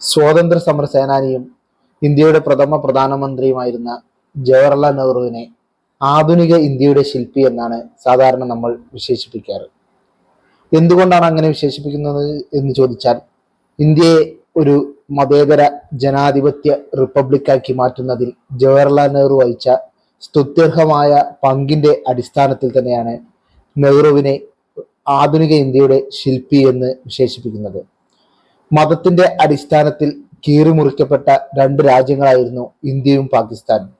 സ്വാതന്ത്ര്യ സമര സേനാനിയും ഇന്ത്യയുടെ പ്രഥമ പ്രധാനമന്ത്രിയുമായിരുന്ന ജവഹർലാൽ നെഹ്റുവിനെ ആധുനിക ഇന്ത്യയുടെ ശില്പി എന്നാണ് സാധാരണ നമ്മൾ വിശേഷിപ്പിക്കാറ്. എന്തുകൊണ്ടാണ് അങ്ങനെ വിശേഷിപ്പിക്കുന്നത് എന്ന് ചോദിച്ചാൽ ഇന്ത്യയെ ഒരു മതേതര ജനാധിപത്യ റിപ്പബ്ലിക്കാക്കി മാറ്റുന്നതിൽ ജവഹർലാൽ നെഹ്റു വഹിച്ച സ്തുത്യർഹമായ പങ്കിന്റെ അടിസ്ഥാനത്തിൽ തന്നെയാണ് നെഹ്റുവിനെ ആധുനിക ഇന്ത്യയുടെ ശില്പി എന്ന് വിശേഷിപ്പിക്കുന്നത്. മതത്തിന്റെ അടിസ്ഥാനത്തിൽ കീറിമുറിക്കപ്പെട്ട രണ്ട് രാജ്യങ്ങളായിരുന്നു ഇന്ത്യയും പാകിസ്ഥാനും.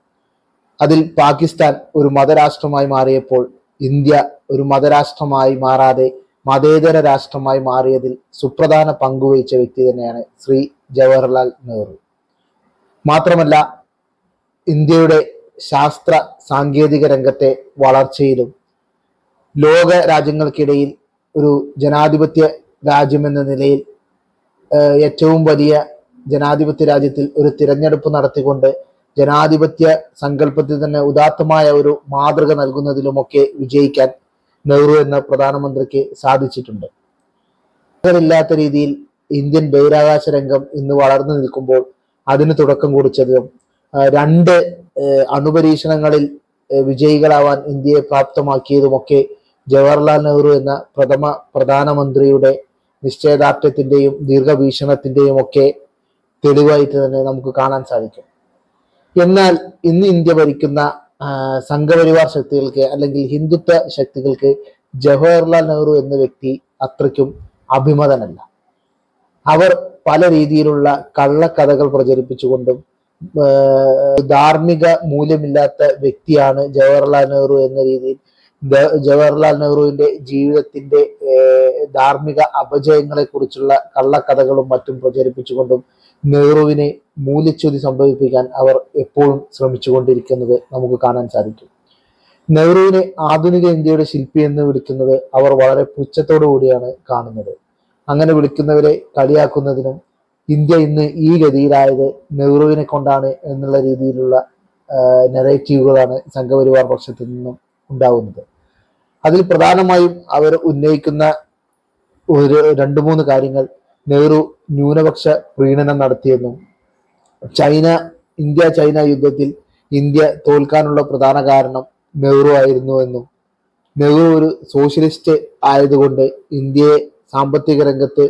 അതിൽ പാകിസ്ഥാൻ ഒരു മതരാഷ്ട്രമായി മാറിയപ്പോൾ ഇന്ത്യ ഒരു മതരാഷ്ട്രമായി മാറാതെ മതേതര രാഷ്ട്രമായി മാറിയതിൽ സുപ്രധാന പങ്കുവഹിച്ച വ്യക്തി തന്നെയാണ് ശ്രീ ജവഹർലാൽ നെഹ്റു. മാത്രമല്ല ഇന്ത്യയുടെ ശാസ്ത്ര സാങ്കേതിക രംഗത്തെ വളർച്ചയിലും ലോക രാജ്യങ്ങൾക്കിടയിൽ ഒരു ജനാധിപത്യ രാജ്യമെന്ന നിലയിൽ ഏറ്റവും വലിയ ജനാധിപത്യ രാജ്യത്തിൽ ഒരു തിരഞ്ഞെടുപ്പ് നടത്തിക്കൊണ്ട് ജനാധിപത്യ സങ്കല്പത്തിൽ തന്നെ ഉദാത്തമായ ഒരു മാതൃക നൽകുന്നതിലുമൊക്കെ വിജയിക്കാൻ നെഹ്റു എന്ന പ്രധാനമന്ത്രിക്ക് സാധിച്ചിട്ടുണ്ട്. ഇല്ലാത്ത രീതിയിൽ ഇന്ത്യൻ ബഹിരാകാശ രംഗം ഇന്ന് വളർന്നു നിൽക്കുമ്പോൾ അതിന് തുടക്കം കുറിച്ചതും രണ്ട് അണുപരീക്ഷണങ്ങളിൽ വിജയികളാവാൻ ഇന്ത്യയെ പ്രാപ്തമാക്കിയതുമൊക്കെ ജവഹർലാൽ നെഹ്റു എന്ന പ്രഥമ പ്രധാനമന്ത്രിയുടെ നിശ്ചയദാർഢ്യത്തിന്റെയും ദീർഘവീക്ഷണത്തിന്റെയും ഒക്കെ തെളിവായിട്ട് തന്നെ നമുക്ക് കാണാൻ സാധിക്കും. എന്നാൽ ഇന്ന് ഇന്ത്യ ഭരിക്കുന്ന സംഘപരിവാർ ശക്തികൾക്ക് അല്ലെങ്കിൽ ഹിന്ദുത്വ ശക്തികൾക്ക് ജവഹർലാൽ നെഹ്റു എന്ന വ്യക്തി അത്രയ്ക്കും അഭിമതനല്ല. അവർ പല രീതിയിലുള്ള കള്ളക്കഥകൾ പ്രചരിപ്പിച്ചുകൊണ്ടും ധാർമ്മിക മൂല്യമില്ലാത്ത വ്യക്തിയാണ് ജവഹർലാൽ നെഹ്റു എന്ന രീതിയിൽ ജവഹർലാൽ നെഹ്റുവിന്റെ ജീവിതത്തിന്റെ ധാർമ്മിക അപജയങ്ങളെ കുറിച്ചുള്ള കള്ളക്കഥകളും മറ്റും പ്രചരിപ്പിച്ചുകൊണ്ടും നെഹ്റുവിനെ മൂല്യച്യുതി സംഭവിപ്പിക്കാൻ അവർ എപ്പോഴും ശ്രമിച്ചുകൊണ്ടിരിക്കുന്നത് നമുക്ക് കാണാൻ സാധിക്കും. നെഹ്റുവിനെ ആധുനിക ഇന്ത്യയുടെ ശില്പി എന്ന് വിളിക്കുന്നത് അവർ വളരെ പുച്ഛത്തോടു കൂടിയാണ് കാണുന്നത്. അങ്ങനെ വിളിക്കുന്നവരെ കളിയാക്കുന്നതിനും ഇന്ത്യ ഇന്ന് ഈ ഗതിയിലായത് നെഹ്റുവിനെ കൊണ്ടാണ് എന്നുള്ള രീതിയിലുള്ള നെറേറ്റീവുകളാണ് സംഘപരിവാർ പക്ഷത്തിൽ നിന്നും ഉണ്ടാവുന്നത്. അതിൽ പ്രധാനമായും അവർ ഉന്നയിക്കുന്ന ഒരു രണ്ട് മൂന്ന് കാര്യങ്ങൾ. നെഹ്റു ന്യൂനപക്ഷ പ്രീണനം നടത്തിയെന്നും ചൈന ഇന്ത്യ ചൈന യുദ്ധത്തിൽ ഇന്ത്യ തോൽക്കാനുള്ള പ്രധാന കാരണം നെഹ്റു ആയിരുന്നു എന്നും നെഹ്റു ഒരു സോഷ്യലിസ്റ്റ് ആയതുകൊണ്ട് ഇന്ത്യയെ സാമ്പത്തിക രംഗത്ത്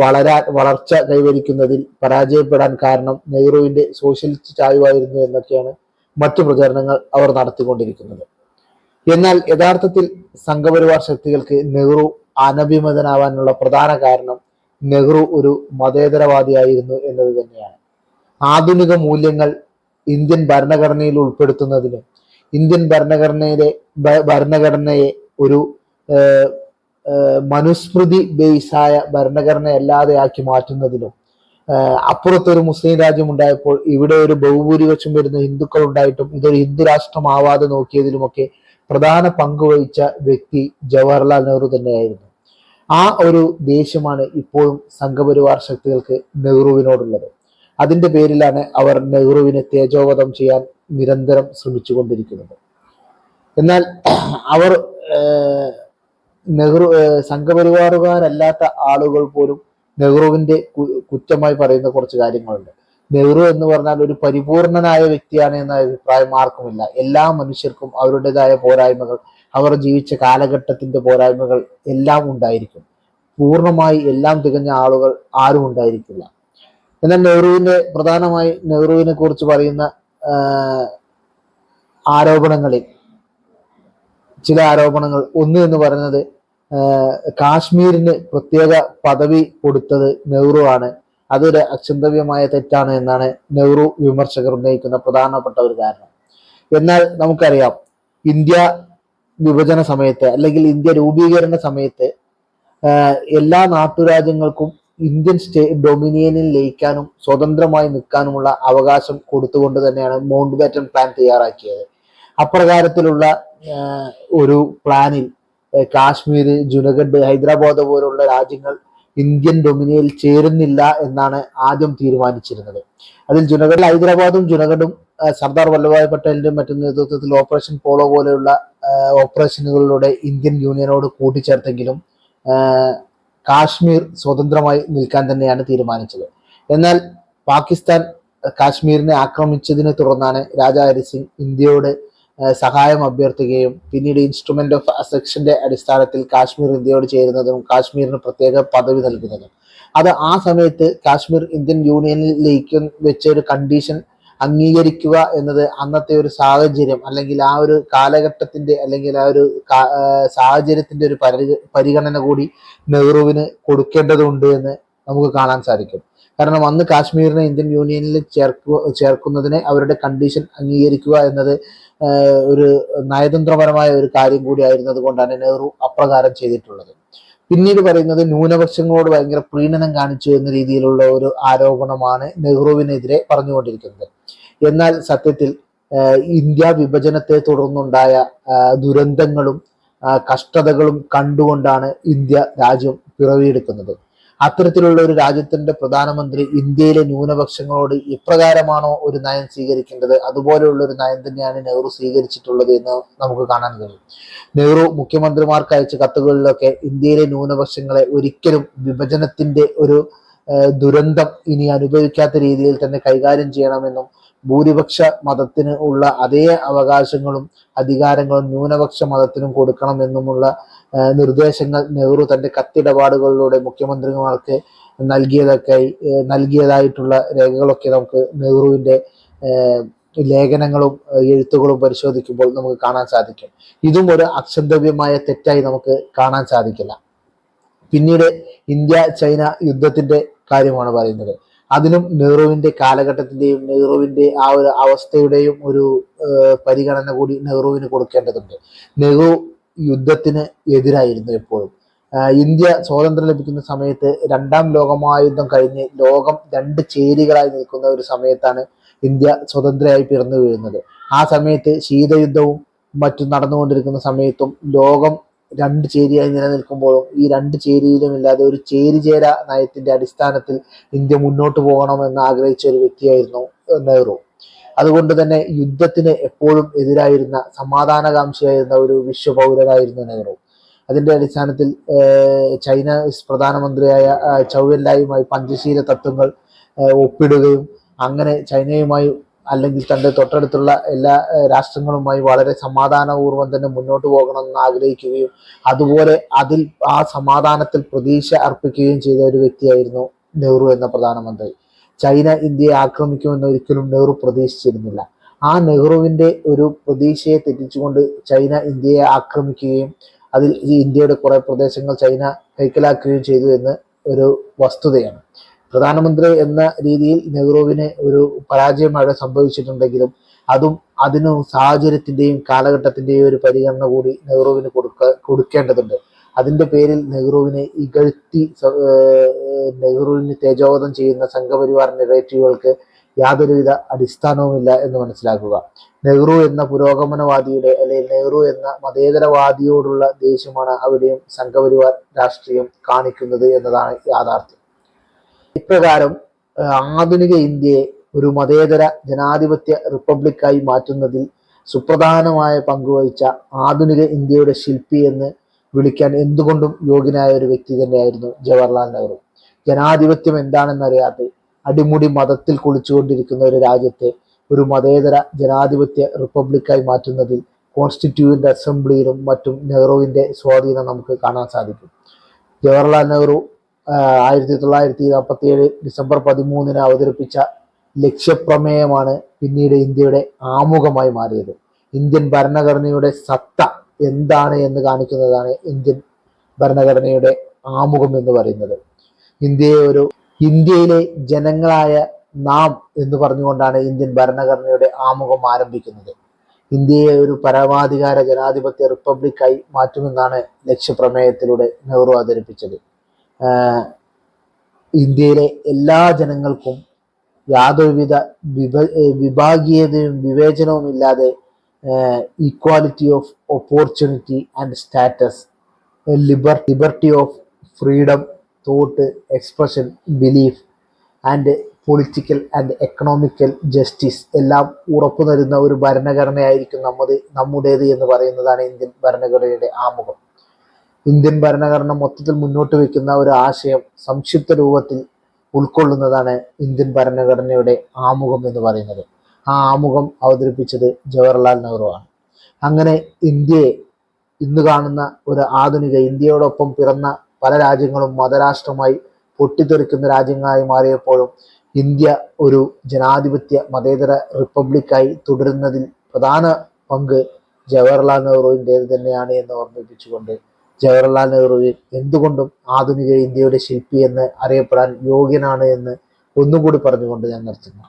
വളരാൻ വളർച്ച കൈവരിക്കുന്നതിൽ പരാജയപ്പെടാൻ കാരണം നെഹ്റുവിന്റെ സോഷ്യലിസ്റ്റ് ചായ്വായിരുന്നു എന്നൊക്കെയാണ് മറ്റു പ്രചരണങ്ങൾ അവർ നടത്തിക്കൊണ്ടിരിക്കുന്നത്. എന്നാൽ യഥാർത്ഥത്തിൽ സംഘപരിവാർ ശക്തികൾക്ക് നെഹ്റു അനഭിമതനാവാനുള്ള പ്രധാന കാരണം നെഹ്റു ഒരു മതേതരവാദിയായിരുന്നു എന്നത് തന്നെയാണ്. ആധുനിക മൂല്യങ്ങൾ ഇന്ത്യൻ ഭരണഘടനയിൽ ഉൾപ്പെടുത്തുന്നതിനും ഇന്ത്യൻ ഭരണഘടനയിലെ ഭരണഘടനയെ ഒരു മനുസ്മൃതി ബേസായ ഭരണഘടന അല്ലാതെ ആക്കി മാറ്റുന്നതിലും അപ്പുറത്തൊരു മുസ്ലിം രാജ്യം ഉണ്ടായപ്പോൾ ഇവിടെ ഒരു ബഹുഭൂരിപക്ഷം വരുന്ന ഹിന്ദുക്കൾ ഉണ്ടായിട്ടും ഇതൊരു ഹിന്ദു രാഷ്ട്രമാവാതെ നോക്കിയതിലുമൊക്കെ പ്രധാന പങ്ക് വഹിച്ച വ്യക്തി ജവഹർലാൽ നെഹ്റു തന്നെയായിരുന്നു. ആ ഒരു ദേഷ്യമാണ് ഇപ്പോഴും സംഘപരിവാർ ശക്തികൾക്ക് നെഹ്റുവിനോടുള്ളത്. അതിന്റെ പേരിലാണ് അവർ നെഹ്റുവിനെ തേജോവധം ചെയ്യാൻ നിരന്തരം ശ്രമിച്ചുകൊണ്ടിരിക്കുന്നത്. എന്നാൽ അവർ നെഹ്റു സംഘപരിവാറുകാരല്ലാത്ത ആളുകൾ പോലും നെഹ്റുവിന്റെ കുറ്റമായി പറയുന്ന കുറച്ച് കാര്യങ്ങളുണ്ട്. നെഹ്റു എന്ന് പറഞ്ഞാൽ ഒരു പരിപൂർണനായ വ്യക്തിയാണ് എന്ന അഭിപ്രായം ആർക്കുമില്ല. എല്ലാ മനുഷ്യർക്കും അവരുടേതായ പോരായ്മകൾ അവർ ജീവിച്ച കാലഘട്ടത്തിന്റെ പോരായ്മകൾ എല്ലാം ഉണ്ടായിരിക്കും. പൂർണമായി എല്ലാം തികഞ്ഞ ആളുകൾ ആരും ഉണ്ടായിരിക്കില്ല. എന്നാൽ നെഹ്റുവിന്റെ പ്രധാനമായി നെഹ്റുവിനെ കുറിച്ച് പറയുന്ന ആരോപണങ്ങളിൽ ചില ആരോപണങ്ങൾ ഒന്ന് എന്ന് പറയുന്നത് കാശ്മീരിന് പ്രത്യേക പദവി കൊടുത്തത് നെഹ്റു ആണ് അതൊരു അക്ഷന്തവ്യമായ തെറ്റാണ് എന്നാണ് നെഹ്റു വിമർശകർ ഉന്നയിക്കുന്ന പ്രധാനപ്പെട്ട ഒരു കാരണം. എന്നാൽ നമുക്കറിയാം ഇന്ത്യ വിഭജന സമയത്ത് അല്ലെങ്കിൽ ഇന്ത്യ രൂപീകരണ സമയത്ത് എല്ലാ നാട്ടുരാജ്യങ്ങൾക്കും ഇന്ത്യൻ സ്റ്റേ ഡൊമിനിയനിൽ ലയിക്കാനും സ്വതന്ത്രമായി നിൽക്കാനുമുള്ള അവകാശം കൊടുത്തുകൊണ്ട് തന്നെയാണ് മൗണ്ട് ബാറ്റൻ പ്ലാൻ തയ്യാറാക്കിയത്. അപ്രകാരത്തിലുള്ള ഒരു പ്ലാനിൽ കാശ്മീർ ജുനഗഡ് ഹൈദരാബാദ് പോലുള്ള രാജ്യങ്ങൾ ഇന്ത്യൻ ഡൊമിനിയയിൽ ചേരുന്നില്ല എന്നാണ് ആദ്യം തീരുമാനിച്ചിരുന്നത്. അതിൽ ജുനഗഡ് ഹൈദരാബാദും ജുനഗഡും സർദാർ വല്ലഭായ് പട്ടേലിന്റെ മറ്റു നേതൃത്വത്തിൽ ഓപ്പറേഷൻ പോളോ പോലെയുള്ള ഓപ്പറേഷനുകളിലൂടെ ഇന്ത്യൻ യൂണിയനോട് കൂട്ടിച്ചേർത്തെങ്കിലും കാശ്മീർ സ്വതന്ത്രമായി നിൽക്കാൻ തന്നെയാണ് തീരുമാനിച്ചത്. എന്നാൽ പാകിസ്ഥാൻ കാശ്മീരിനെ ആക്രമിച്ചതിനെ തുടർന്നാണ് രാജാ ഹരിസിംഗ് ഇന്ത്യയോട് സഹായം അഭ്യർത്ഥിക്കുകയും പിന്നീട് ഇൻസ്ട്രുമെന്റ് ഓഫ് അസെക്ഷന്റെ അടിസ്ഥാനത്തിൽ കാശ്മീർ ഇന്ത്യയോട് ചേരുന്നതും കാശ്മീരിന് പ്രത്യേക പദവി നൽകുന്നതും. അത് ആ സമയത്ത് കാശ്മീർ ഇന്ത്യൻ യൂണിയനിലേക്ക് വെച്ച ഒരു കണ്ടീഷൻ അംഗീകരിക്കുക എന്നത് അന്നത്തെ ഒരു സാഹചര്യം അല്ലെങ്കിൽ ആ ഒരു കാലഘട്ടത്തിന്റെ അല്ലെങ്കിൽ ആ ഒരു സാഹചര്യത്തിന്റെ ഒരു പരിഗണന കൂടി നെഹ്റുവിന് കൊടുക്കേണ്ടതുണ്ട് എന്ന് നമുക്ക് കാണാൻ സാധിക്കും. കാരണം അന്ന് കാശ്മീരിനെ ഇന്ത്യൻ യൂണിയനിൽ ചേർക്കുക ചേർക്കുന്നതിനെ അവരുടെ കണ്ടീഷൻ അംഗീകരിക്കുക എന്നത് ഒരു നയതന്ത്രപരമായ ഒരു കാര്യം കൂടി ആയിരുന്നത് കൊണ്ടാണ് നെഹ്റു അപ്രകാരം ചെയ്തിട്ടുള്ളത്. പിന്നീട് പറയുന്നത് ന്യൂനപക്ഷങ്ങളോട് ഭയങ്കര പ്രീണനം കാണിച്ചു എന്ന രീതിയിലുള്ള ഒരു ആരോപണമാണ് നെഹ്റുവിനെതിരെ പറഞ്ഞുകൊണ്ടിരിക്കുന്നത്. എന്നാൽ സത്യത്തിൽ ഇന്ത്യ വിഭജനത്തെ തുടർന്നുണ്ടായ ദുരന്തങ്ങളും കഷ്ടതകളും കണ്ടുകൊണ്ടാണ് ഇന്ത്യ രാജ്യം പിറവിയെടുക്കുന്നത്. അത്തരത്തിലുള്ള ഒരു രാജ്യത്തിന്റെ പ്രധാനമന്ത്രി ഇന്ത്യയിലെ ന്യൂനപക്ഷങ്ങളോട് ഇപ്രകാരമാണോ ഒരു നയം സ്വീകരിക്കേണ്ടത്? അതുപോലെയുള്ള ഒരു നയം തന്നെയാണ് നെഹ്റു സ്വീകരിച്ചിട്ടുള്ളത് എന്ന് നമുക്ക് കാണാൻ കഴിയും. നെഹ്റു മുഖ്യമന്ത്രിമാർക്ക് അയച്ച കത്തുകളിലൊക്കെ ഇന്ത്യയിലെ ന്യൂനപക്ഷങ്ങളെ ഒരിക്കലും വിഭജനത്തിന്റെ ഒരു ദുരന്തം ഇനി അനുഭവിക്കാത്ത രീതിയിൽ തന്നെ കൈകാര്യം ചെയ്യണമെന്നും ഭൂരിപക്ഷ മതത്തിന് ഉള്ള അതേ അവകാശങ്ങളും അധികാരങ്ങളും ന്യൂനപക്ഷ മതത്തിനും കൊടുക്കണമെന്നുമുള്ള നിർദ്ദേശങ്ങൾ നെഹ്റു തന്റെ കത്തിടപാടുകളിലൂടെ മുഖ്യമന്ത്രിമാർക്ക് നൽകിയതൊക്കെ നൽകിയതായിട്ടുള്ള രേഖകളൊക്കെ നമുക്ക് നെഹ്റുവിന്റെ ലേഖനങ്ങളും എഴുത്തുകളും പരിശോധിക്കുമ്പോൾ നമുക്ക് കാണാൻ സാധിക്കും. ഇതും ഒരു അക്ഷന്തവ്യമായ തെറ്റായി നമുക്ക് കാണാൻ സാധിക്കില്ല. പിന്നീട് ഇന്ത്യ ചൈന യുദ്ധത്തിന്റെ കാര്യമാണ് പറയുന്നത്. അതിനും നെഹ്റുവിന്റെ കാലഘട്ടത്തിന്റെയും നെഹ്റുവിന്റെ ആ ഒരു അവസ്ഥയുടെയും ഒരു പരിഗണന കൂടി നെഹ്റുവിന് കൊടുക്കേണ്ടതുണ്ട്. നെഹ്റു യുദ്ധത്തിന് എതിരായിരുന്നു എപ്പോഴും. ഇന്ത്യ സ്വാതന്ത്ര്യം ലഭിക്കുന്ന സമയത്ത് രണ്ടാം ലോകമഹായുദ്ധം കഴിഞ്ഞ് ലോകം രണ്ട് ചേരികളായി നിൽക്കുന്ന ഒരു സമയത്താണ് ഇന്ത്യ സ്വതന്ത്രയായി പിറന്നു വീഴുന്നത്. ആ സമയത്ത് ശീതയുദ്ധവും മറ്റും നടന്നുകൊണ്ടിരിക്കുന്ന സമയത്തും ലോകം രണ്ട് ചേരിയായി നിലനിൽക്കുമ്പോഴും ഈ രണ്ട് ചേരിയിലും ഇല്ലാതെ ഒരു ചേരിചേര നയത്തിന്റെ അടിസ്ഥാനത്തിൽ ഇന്ത്യ മുന്നോട്ട് പോകണമെന്ന് ആഗ്രഹിച്ച ഒരു വ്യക്തിയായിരുന്നു നെഹ്റു. അതുകൊണ്ട് തന്നെ യുദ്ധത്തിന് എപ്പോഴും എതിരായിരുന്ന സമാധാനകാംക്ഷിയായിരുന്ന ഒരു വിശ്വപൗരനായിരുന്നു നെഹ്റു. അതിന്റെ അടിസ്ഥാനത്തിൽ ചൈന പ്രധാനമന്ത്രിയായ ചൗവെല്ലായുമായി പഞ്ചശീല തത്വങ്ങൾ ഒപ്പിടുകയും അങ്ങനെ ചൈനയുമായി അല്ലെങ്കിൽ തന്റെ തൊട്ടടുത്തുള്ള എല്ലാ രാഷ്ട്രങ്ങളുമായി വളരെ സമാധാനപൂർവം തന്നെ മുന്നോട്ട് പോകണമെന്ന് ആഗ്രഹിക്കുകയും അതുപോലെ അതിൽ ആ സമാധാനത്തിൽ പ്രതീക്ഷ അർപ്പിക്കുകയും ചെയ്ത ഒരു വ്യക്തിയായിരുന്നു നെഹ്റു എന്ന പ്രധാനമന്ത്രി. ചൈന ഇന്ത്യയെ ആക്രമിക്കുമെന്ന് ഒരിക്കലും നെഹ്റു പ്രതീക്ഷിച്ചിരുന്നില്ല. ആ നെഹ്റുവിന്റെ ഒരു പ്രതീക്ഷയെ തെറ്റിച്ചുകൊണ്ട് ചൈന ഇന്ത്യയെ ആക്രമിക്കുകയും അതിൽ ഇന്ത്യയുടെ കുറേ പ്രദേശങ്ങൾ ചൈന കൈക്കലാക്കുകയും ചെയ്തു എന്ന് ഒരു വസ്തുതയാണ്. പ്രധാനമന്ത്രി എന്ന രീതിയിൽ നെഹ്റുവിന് ഒരു പരാജയം അവിടെ സംഭവിച്ചിട്ടുണ്ടെങ്കിലും അതും അതിന് സാഹചര്യത്തിന്റെയും കാലഘട്ടത്തിന്റെയും ഒരു പരിഗണന കൂടി നെഹ്റുവിന് കൊടുക്ക കൊടുക്കേണ്ടതുണ്ട്. അതിന്റെ പേരിൽ നെഹ്റുവിനെ ഇകഴ്ത്തി നെഹ്റുവിന് തേജോവധം ചെയ്യുന്ന സംഘപരിവാർ നെറേറ്റീവുകൾക്ക് യാതൊരുവിധ അടിസ്ഥാനവുമില്ല എന്ന് മനസ്സിലാക്കുക. നെഹ്റു എന്ന പുരോഗമനവാദിയുടെ അല്ലെങ്കിൽ നെഹ്റു എന്ന മതേതരവാദിയോടുള്ള ദേഷ്യമാണ് അവിടെയും സംഘപരിവാർ രാഷ്ട്രീയം കാണിക്കുന്നത് എന്നതാണ് യാഥാർത്ഥ്യം. ഇപ്രകാരം ആധുനിക ഇന്ത്യയെ ഒരു മതേതര ജനാധിപത്യ റിപ്പബ്ലിക്കായി മാറ്റുന്നതിൽ സുപ്രധാനമായ പങ്കുവഹിച്ച ആധുനിക ഇന്ത്യയുടെ ശില്പി എന്ന് വിളിക്കാൻ എന്തുകൊണ്ടും യോഗ്യനായ ഒരു വ്യക്തി തന്നെയായിരുന്നു ജവഹർലാൽ നെഹ്റു. ജനാധിപത്യം എന്താണെന്നറിയാതെ അടിമുടി മതത്തിൽ കുളിച്ചുകൊണ്ടിരിക്കുന്ന ഒരു രാജ്യത്തെ ഒരു മതേതര ജനാധിപത്യ റിപ്പബ്ലിക്കായി മാറ്റുന്നതിൽ കോൺസ്റ്റിറ്റ്യൂവന്റ് അസംബ്ലിയിലും മറ്റും നെഹ്റുവിന്റെ സ്വാധീനം നമുക്ക് കാണാൻ സാധിക്കും. ജവഹർലാൽ നെഹ്റു ആയിരത്തി തൊള്ളായിരത്തി നാൽപ്പത്തി ഏഴ് ഡിസംബർ പതിമൂന്നിന് അവതരിപ്പിച്ച ലക്ഷ്യപ്രമേയമാണ് പിന്നീട് ഇന്ത്യയുടെ ആമുഖമായി മാറിയത്. ഇന്ത്യൻ ഭരണഘടനയുടെ സത്ത എന്താണ് എന്ന് കാണിക്കുന്നതാണ് ഇന്ത്യൻ ഭരണഘടനയുടെ ആമുഖം എന്ന് പറയുന്നത്. ഇന്ത്യയെ ഒരു ഇന്ത്യയിലെ ജനങ്ങളായ നാം എന്ന് പറഞ്ഞുകൊണ്ടാണ് ഇന്ത്യൻ ഭരണഘടനയുടെ ആമുഖം ആരംഭിക്കുന്നത്. ഇന്ത്യയെ ഒരു പരമാധികാര ജനാധിപത്യ റിപ്പബ്ലിക്കായി മാറ്റുമെന്നാണ് ലക്ഷ്യപ്രമേയത്തിലൂടെ നെഹ്റു അവതരിപ്പിച്ചത്. ഇന്ത്യയിലെ എല്ലാ ജനങ്ങൾക്കും യാതൊരുവിധ വിഭ വിഭാഗീയതയും വിവേചനവും ഇല്ലാതെ equality of opportunity and status liber liberty of freedom thought expression belief and political and economical justice എല്ലാം ഉറപ്പു തരുന്ന ഒരു ഭരണഘടനയായിരിക്കും നമ്മുടെ നമ്മുടേത് എന്ന് പറയുന്നതാണ് ഇന്ത്യൻ ഭരണഘടനയുടെ ആമുഖം. ഇന്ത്യൻ ഭരണഘടന മൊത്തത്തിൽ മുന്നോട്ട് വെക്കുന്ന ഒരു ആശയം സംക്ഷിപ്ത രൂപത്തിൽ ഉൾക്കൊള്ളുന്നതാണ് ഇന്ത്യൻ ഭരണഘടനയുടെ ആമുഖം എന്ന് പറയുന്നത്. ആ ആമുഖം അവതരിപ്പിച്ചത് ജവഹർലാൽ നെഹ്റു ആണ്. അങ്ങനെ ഇന്ത്യയെ ഇന്ന് കാണുന്ന ഒരു ആധുനിക ഇന്ത്യയോടൊപ്പം പിറന്ന പല രാജ്യങ്ങളും മതരാഷ്ട്രമായി പൊട്ടിത്തെറിക്കുന്ന രാജ്യങ്ങളായി മാറിയപ്പോഴും ഇന്ത്യ ഒരു ജനാധിപത്യ മതേതര റിപ്പബ്ലിക്കായി തുടരുന്നതിൽ പ്രധാന പങ്ക് ജവഹർലാൽ നെഹ്റുവിന്റേത് തന്നെയാണ് എന്ന് ഓർമ്മിപ്പിച്ചുകൊണ്ട് ജവഹർലാൽ നെഹ്റുവിൽ എന്തുകൊണ്ടും ആധുനിക ഇന്ത്യയുടെ ശില്പി എന്ന് അറിയപ്പെടാൻ യോഗ്യനാണ് എന്ന് ഒന്നും കൂടി പറഞ്ഞുകൊണ്ട് ഞാൻ നിർത്തുന്നു.